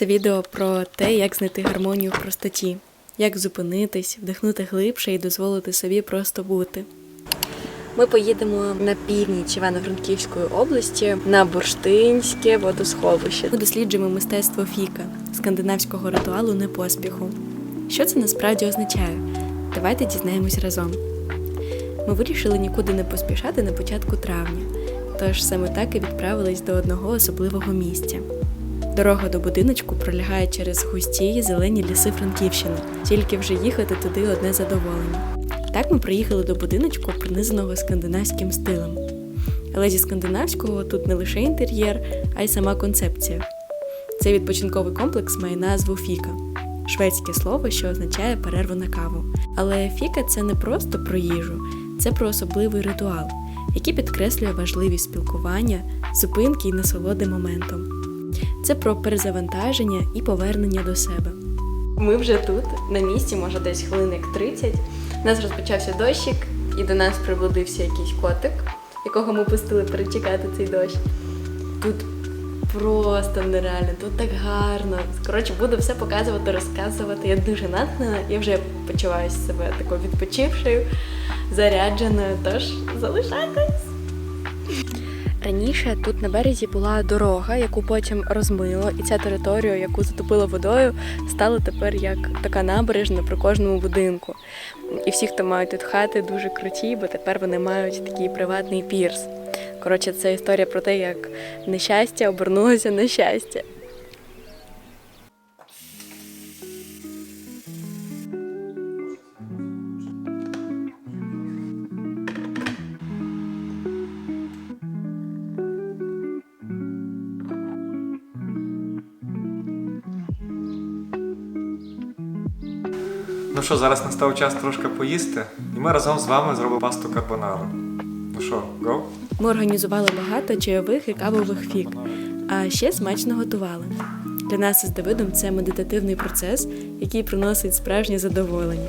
Це відео про те, як знайти гармонію в простоті, як зупинитись, вдихнути глибше і дозволити собі просто бути. Ми поїдемо на північ Івано-Франківської області на бурштинське водосховище. Ми досліджуємо мистецтво фіка, скандинавського ритуалу непоспіху. Що це насправді означає? Давайте дізнаємось разом. Ми вирішили нікуди не поспішати на початку травня, тож саме так і відправились до одного особливого місця. Дорога до будиночку пролягає через густі зелені ліси Франківщини, тільки вже їхати туди одне задоволення. Так ми приїхали до будиночку, пронизаного скандинавським стилем. Але зі скандинавського тут не лише інтер'єр, а й сама концепція. Цей відпочинковий комплекс має назву Фіка шведське слово, що означає перерву на каву. Але фіка це не просто про їжу, це про особливий ритуал, який підкреслює важливість спілкування, зупинки і насолоди моментом. Це про перезавантаження і повернення до себе. Ми вже тут, на місці, може десь хвилин як 30. У нас розпочався дощик, і до нас приблудився якийсь котик, якого ми пустили перечекати цей дощ. Тут просто нереально, тут так гарно. Коротше, буду все показувати, розказувати. Я дуже натхнена, я вже почуваю себе такою відпочившою, зарядженою. Тож залишайтесь! Раніше тут на березі була дорога, яку потім розмило, і ця територія, яку затопило водою, стала тепер як така набережна при кожному будинку. І всі, хто мають тут хати, дуже круті, бо тепер вони мають такий приватний пірс. Коротше, це історія про те, як нещастя обернулося на щастя. Ну що, зараз настав час трошки поїсти, і ми разом з вами зробимо пасту карбонару. Ну що, го? Ми організували багато чайових і кавових фік, а ще смачно готували. Для нас із Давидом це медитативний процес, який приносить справжнє задоволення.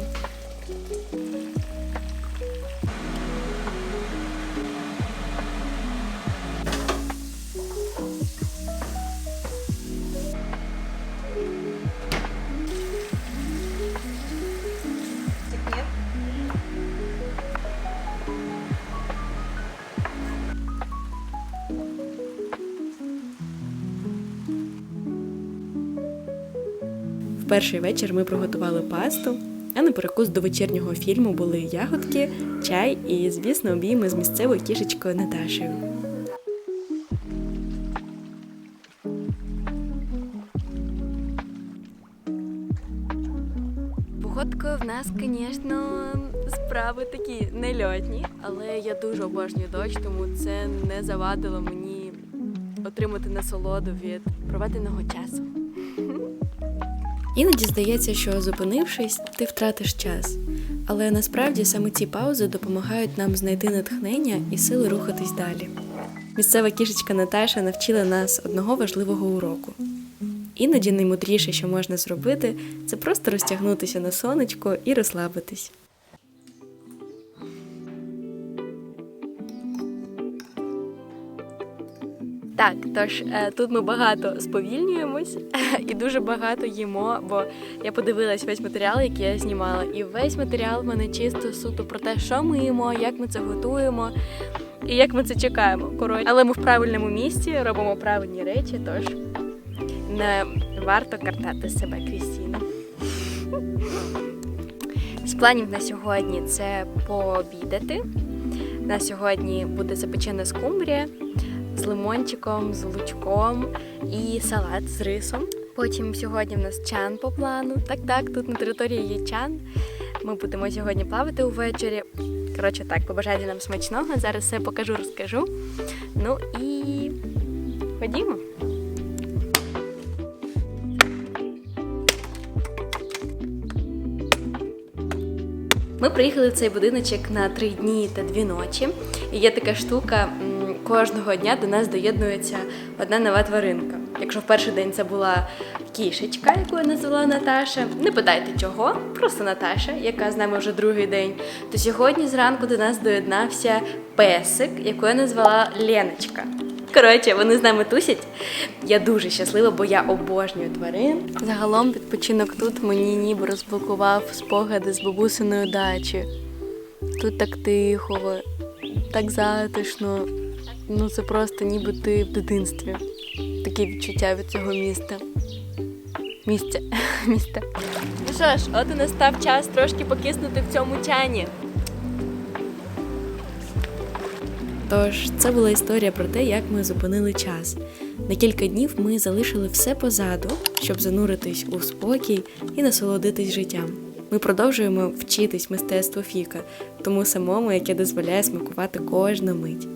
Перший вечір ми приготували пасту, а на перекус до вечірнього фільму були ягодки, чай і, звісно, обійми з місцевою кішечкою Наташею. Погодкою в нас, звісно, справи такі нельотні, але я дуже обожнюю дощ, тому це не завадило мені отримати насолоду від проведеного часу. Іноді здається, що зупинившись, ти втратиш час. Але насправді саме ці паузи допомагають нам знайти натхнення і сили рухатись далі. Місцева кішечка Наташа навчила нас одного важливого уроку. Іноді наймудріше, що можна зробити, це просто розтягнутися на сонечко і розслабитись. Так, тож е, тут ми багато сповільнюємось і дуже багато їмо, бо я подивилась весь матеріал, який я знімала, і весь матеріал в мене чисто суто про те, що ми їмо, як ми це готуємо і як ми це чекаємо. Коротше, але ми в правильному місці робимо правильні речі, тож не варто картати себе, Крістіна. З планів на сьогодні це пообідати. На сьогодні буде запечена скумбрія з лимончиком, з лучком і салат з рисом. Потім сьогодні в нас чан по плану. Так, так, тут на території є чан. Ми будемо сьогодні плавати увечері. Коротше, так, побажайте нам смачного. Зараз все покажу, розкажу. Ну і ходімо. Ми приїхали в цей будиночок на три дні та дві ночі. І є така штука, кожного дня до нас доєднується одна нова тваринка. Якщо в перший день це була кішечка, яку я назвала Наташа, не питайте чого, просто Наташа, яка з нами вже другий день. То сьогодні зранку до нас доєднався песик, яку я назвала Леночка. Коротше, вони з нами тусять. Я дуже щаслива, бо я обожнюю тварин. Загалом відпочинок тут мені ніби розблокував спогади з бабусиною дачі. Тут так тихо, так затишно. Ну це просто ніби ти в дитинстві. Такі відчуття від цього міста. Місця. Міста. Ну що ж, от і настав час трошки покиснути в цьому чані. Тож, це була історія про те, як ми зупинили час. На кілька днів ми залишили все позаду, щоб зануритись у спокій і насолодитись життям. Ми продовжуємо вчитись мистецтву Фіка, тому самому, яке дозволяє смакувати кожну мить.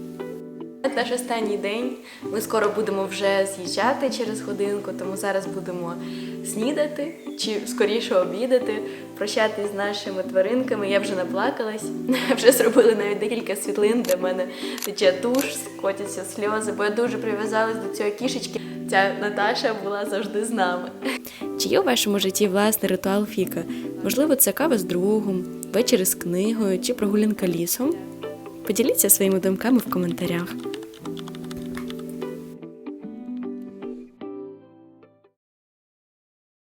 Наш останній день. Ми скоро будемо вже з'їжджати через годинку, тому зараз будемо снідати чи скоріше обідати, прощатись з нашими тваринками. Я вже наплакалась, вже зробили навіть декілька світлин. Для мене тече туш, скотяться сльози, бо я дуже прив'язалась до цієї кішечки. Ця Наташа була завжди з нами. Чи є у вашому житті власний ритуал Фіка? Можливо, це кава з другом, вечір з книгою чи прогулянка лісом? Поділіться своїми думками в коментарях.